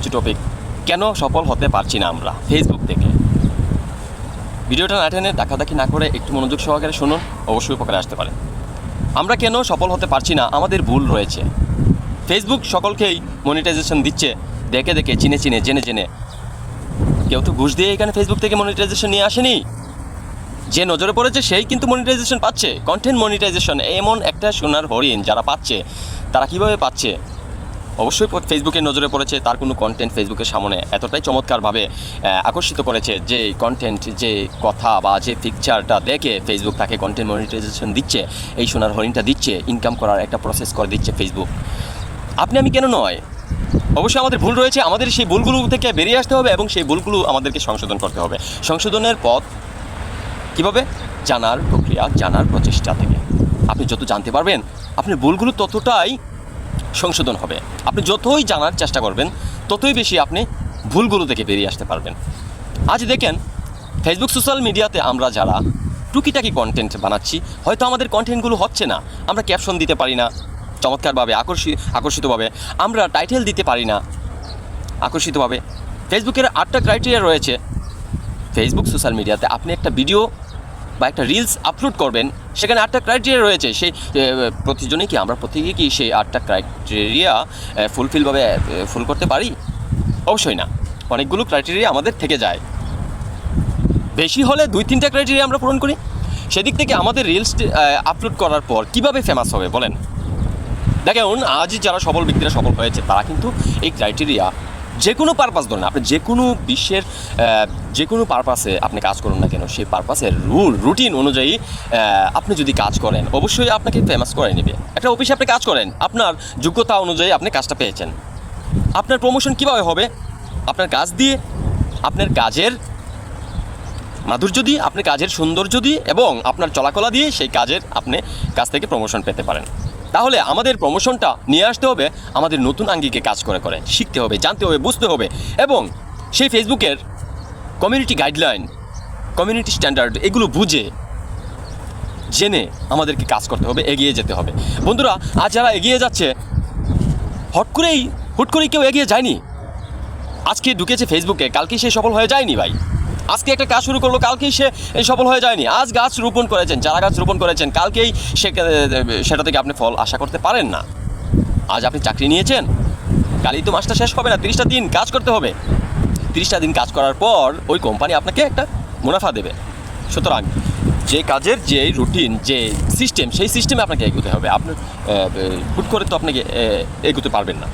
কিছু টপিক কেন সফল হতে পারছি না আমরা? ফেসবুক থেকে। ভিডিওটা না টেনে দেখাদেখি না করে একটু মনোযোগ সহকারে শুনুন, অবশ্যই উপকারে আসতে পারে। আমরা কেন সফল হতে পারছি না? আমাদের ভুল রয়েছে। ফেসবুক সকলকেই মনিটাইজেশন দিচ্ছে, দেখে দেখে, চিনে চিনে, জেনে জেনে। কেউ তো ঘুষ দিয়ে এখানে ফেসবুক থেকে মনিটাইজেশন নিয়ে আসেনি। যে নজরে পড়েছে সেই কিন্তু মনিটাইজেশন পাচ্ছে। কন্টেন্ট মনিটাইজেশন এমন একটা সোনার হরিণ যারা পাচ্ছে, তারা কীভাবে পাচ্ছে? অবশ্যই ফেসবুকে নজরে পড়েছে, তার কোনো কন্টেন্ট ফেসবুকের সামনে এতটাই চমৎকারভাবে আকর্ষিত করেছে যে কন্টেন্ট যে কথা বা যে পিকচারটা দেখে ফেসবুক তাকে কন্টেন্ট মনিটাইজেশন দিচ্ছে, এই সোনার হরিণটা দিচ্ছে ইনকাম করার একটা প্রসেস করে দিচ্ছে ফেসবুক আপনি আমি কেন নয়? অবশ্যই আমাদের ভুল রয়েছে, আমাদের সেই ভুলগুলো থেকে বেরিয়ে আসতে হবে এবং সেই ভুলগুলো আমাদেরকে সংশোধন করতে হবে। সংশোধনের পথ কীভাবে? জানার প্রক্রিয়া, জানার প্রচেষ্টা থেকে। আপনি যত জানতে পারবেন, আপনার ভুলগুলো ততটাই সংশোধন হবে। আপনি যতই জানার চেষ্টা করবেন, ততই বেশি আপনি ভুলগুলো থেকে বেরিয়ে আসতে পারবেন। আজ দেখেন ফেসবুক সোশ্যাল মিডিয়াতে আমরা যারা টুকিটাকি কন্টেন্ট বানাচ্ছি, হয়তো আমাদের কন্টেন্টগুলো হচ্ছে না, আমরা ক্যাপশন দিতে পারি না, চমৎকারভাবে আকর্ষি, আকর্ষিতভাবে আমরা টাইটেল দিতে পারি না, আকর্ষিতভাবে। ফেসবুকের আটটা ক্রাইটেরিয়া রয়েছে। ফেসবুক সোশ্যাল মিডিয়াতে আপনি একটা ভিডিও বা একটা রিলস আপলোড করবেন, সেখানে আটটা ক্রাইটেরিয়া রয়েছে। সেই প্রতিজনে কি আমরা প্রত্যেকে কি সেই আটটা ক্রাইটেরিয়া ফুলফিলভাবে ফুল করতে পারি? অবশ্যই না। অনেকগুলো ক্রাইটেরিয়া আমাদের থেকে যায়। বেশি হলে দুই, তিনটা ক্রাইটেরিয়া আমরা পূরণ করি। সেদিক থেকে আমাদের রিলস আপলোড করার পর কীভাবে ফেমাস হবে বলেন? দেখুন আজ যারা সফল ব্যক্তিরা সফল হয়েছে, তারা কিন্তু এই ক্রাইটেরিয়া যে কোনো পারপাস ধরেন, আপনি যে কোনো বিশ্বের যে কোনো পারপাসে আপনি কাজ করুন না কেন, সেই পারপাসের রুল রুটিন অনুযায়ী আপনি যদি কাজ করেন, অবশ্যই আপনাকে ফেমাস করে নেবে। একটা অফিসে আপনি কাজ করেন, আপনার যোগ্যতা অনুযায়ী আপনি কাজটা পেয়েছেন। আপনার প্রমোশন কীভাবে হবে? আপনার কাজ দিয়ে, আপনার কাজের মাধুর্য দিয়ে, আপনার কাজের সৌন্দর্য দিয়ে এবং আপনার চলাকলা দিয়ে সেই কাজের আপনি কাজ থেকে প্রমোশন পেতে পারেন। তাহলে আমাদের প্রমোশনটা নিয়ে আসতে হবে, আমাদের নতুন আঙ্গিকে কাজ করে করে। শিখতে হবে, জানতে হবে, বুঝতে হবে এবং সেই ফেসবুকের কমিউনিটি গাইডলাইন কমিউনিটি স্ট্যান্ডার্ড এগুলো বুঝে, জেনে আমাদেরকে কাজ করতে হবে, এগিয়ে যেতে হবে। বন্ধুরা, আজ যারা এগিয়ে যাচ্ছে, হট করেই, হুট করেই কেউ এগিয়ে যায়নি। আজকে ঢুকেছে ফেসবুকে কালকে সে সফল হয়ে যায়নি ভাই। আজকে একটা কাজ শুরু করল, কালকেই সে সফল হয়ে যায়নি। আজ গাছ রোপণ করেছেন, চারা গাছ রোপণ করেছেন, কালকেই সে সেটা থেকে আপনি ফল আশা করতে পারেন না। আজ আপনি চাকরি নিয়েছেন, কালই তো মাসটা শেষ হবে না, তিরিশটা দিন কাজ করতে হবে। তিরিশটা দিন কাজ করার পর ওই কোম্পানি আপনাকে একটা মুনাফা দেবে। সুতরাং যে কাজের যে রুটিন যে সিস্টেম সেই সিস্টেমে আপনাকে এগোতে হবে। আপনার হুট করে তো আপনাকে এগোতে পারবেন না।